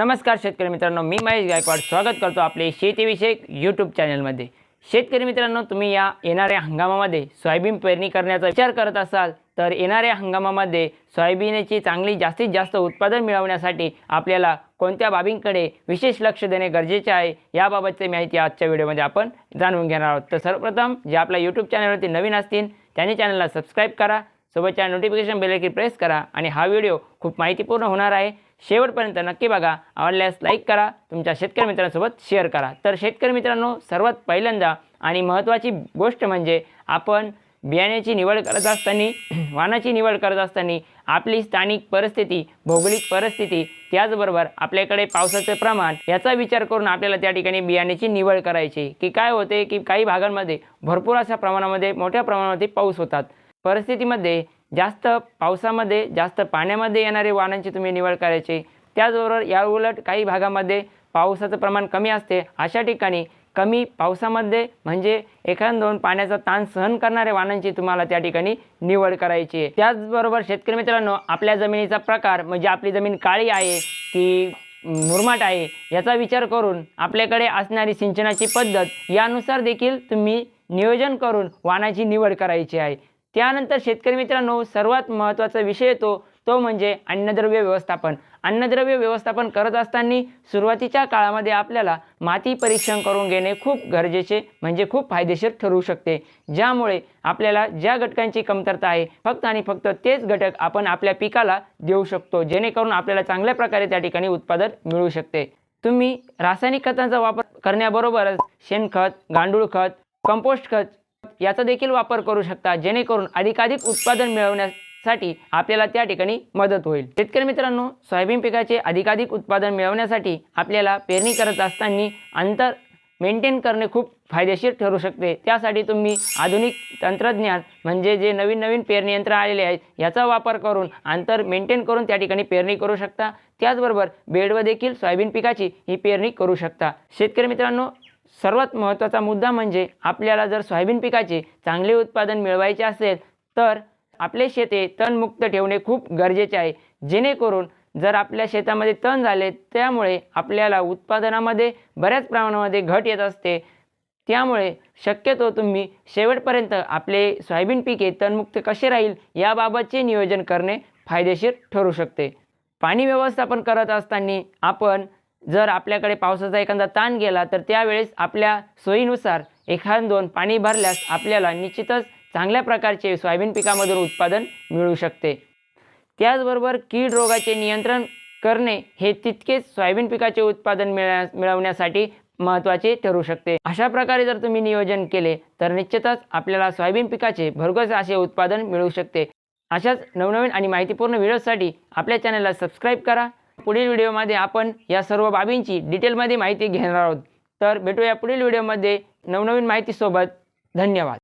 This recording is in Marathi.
नमस्कार शेतकरी मित्रांनो मी महेश गायकवाड. स्वागत करतो आपले शेतीविषयक यूट्यूब चॅनलमध्ये शेतकरी मित्रांनो तुम्ही या येणाऱ्या हंगामामध्ये सोयाबीन पेरणी करण्याचा विचार करत असाल तर येणाऱ्या हंगामामध्ये सोयाबीनची चांगली जास्तीत जास्त उत्पादन मिळवण्यासाठी आपल्याला कोणत्या बाबींकडे विशेष लक्ष देणे गरजेचे आहे याबाबतची माहिती आजच्या व्हिडिओमध्ये आपण जाणून घेणार आहोत. तर सर्वप्रथम जे आपल्या यूट्यूब चॅनलवरती नवीन असतील त्यांनी चॅनलला सबस्क्राईब करा. सोबतच्या नोटिफिकेशन बेलकी प्रेस करा आणि हा व्हिडिओ खूप माहितीपूर्ण होणार आहे. शेवटपर्यंत नक्की बघा. आवडल्यास लाईक करा. तुमच्या शेतकरी मित्रांसोबत शेअर करा. तर शेतकरी मित्रांनो सर्वात पहिल्यांदा आणि महत्त्वाची गोष्ट म्हणजे आपण बियाण्याची निवड करत असताना वाहनाची निवड करत असताना आपली स्थानिक परिस्थिती भौगोलिक परिस्थिती त्याचबरोबर आपल्याकडे पावसाचं प्रमाण याचा विचार करून आपल्याला त्या ठिकाणी बियाण्याची निवड करायची. की काय होते? की काही भागांमध्ये भरपूर अशा प्रमाणामध्ये मोठ्या प्रमाणामध्ये पाऊस होतात. परिस्थितीमध्ये जास्त पावसामध्ये जास्त पाण्यामध्ये येणारे वाहनांची तुम्ही निवड करायची. त्याचबरोबर या उलट काही भागामध्ये पावसाचं प्रमाण कमी असते. अशा ठिकाणी कमी पावसामध्ये म्हणजे एखाद दोन पाण्याचा ताण सहन करणाऱ्या वाहनांची तुम्हाला त्या ठिकाणी निवड करायची आहे. त्याचबरोबर शेतकरी मित्रांनो आपल्या जमिनीचा प्रकार म्हणजे आपली जमीन काळी आहे की मुरमाट आहे याचा विचार करून आपल्याकडे असणारी सिंचनाची पद्धत यानुसार देखील तुम्ही नियोजन करून वाहनाची निवड करायची आहे. त्यानंतर शेतकरी मित्रांनो सर्वात महत्त्वाचा विषय येतो तो म्हणजे अन्नद्रव्य व्यवस्थापन. अन्नद्रव्य व्यवस्थापन करत असताना सुरुवातीच्या काळामध्ये आपल्याला माती परीक्षण करून घेणे खूप गरजेचे म्हणजे खूप फायदेशीर ठरू शकते. ज्यामुळे आपल्याला ज्या घटकांची कमतरता आहे फक्त आणि फक्त तेच घटक आपण आपल्या पिकाला देऊ शकतो जेणेकरून आपल्याला चांगल्या प्रकारे त्या ठिकाणी उत्पादन मिळू शकते. तुम्ही रासायनिक खतांचा वापर करण्याबरोबरच शेणखत गांडूळ खत कंपोस्ट खत याचा देखील वापर करू शकता जेणेकरून अधिकाधिक उत्पादन मिळवण्यासाठी आपल्याला त्या ठिकाणी मदत होईल. शेतकरी मित्रांनो सोयाबीन पिकाचे अधिकाधिक उत्पादन मिळवण्यासाठी आपल्याला पेरणी करत असताना अंतर मेंटेन करणे खूप फायदेशीर ठरू शकते. त्यासाठी तुम्ही आधुनिक तंत्रज्ञान म्हणजे जे नवीन नवीन पेरणी यंत्र आलेले आहेत याचा वापर करून अंतर मेंटेन करून त्या ठिकाणी पेरणी करू शकता. त्याचबरोबर बेडवर देखील सोयाबीन पिकाची ही पेरणी करू शकता. शेतकरी मित्रांनो सर्वात महत्त्वाचा मुद्दा म्हणजे आपल्याला जर सोयाबीन पिकाचे चांगले उत्पादन मिळवायचे असेल तर आपले शेते तणमुक्त ठेवणे खूप गरजेचे आहे. जेणेकरून जर आपल्या शेतामध्ये तण झाले त्यामुळे आपल्याला उत्पादनामध्ये बऱ्याच प्रमाणामध्ये घट येत असते. त्यामुळे शक्यतो तुम्ही शेवटपर्यंत आपले सोयाबीन पिके तणमुक्त कसे राहील याबाबतचे नियोजन करणे फायदेशीर ठरू शकते. पाणी व्यवस्थापन करत असताना आपण जर आपल्याकडे पावसाचा एखादा ताण गेला तर त्यावेळेस आपल्या सोयीनुसार एखाद दोन पाणी भरल्यास आपल्याला निश्चितच चांगल्या प्रकारचे सोयाबीन पिकामधून उत्पादन मिळू शकते. त्याचबरोबर कीड रोगाचे नियंत्रण करणे हे तितकेच सोयाबीन पिकाचे उत्पादन मिळण्या मिळवण्यासाठी महत्त्वाचे ठरू शकते. अशा प्रकारे जर तुम्ही नियोजन केले तर निश्चितच आपल्याला सोयाबीन पिकाचे भरघोस असे उत्पादन मिळू शकते. अशाच नवनवीन आणि माहितीपूर्ण व्हिडिओसाठी आपल्या चॅनलला सबस्क्राईब करा. पुढील व्हिडिओमध्ये आपण या सर्व बाबींची डिटेलमध्ये माहिती घेणार आहोत. तर भेटूया पुढील व्हिडिओमध्ये नवनवीन माहितीसोबत. धन्यवाद.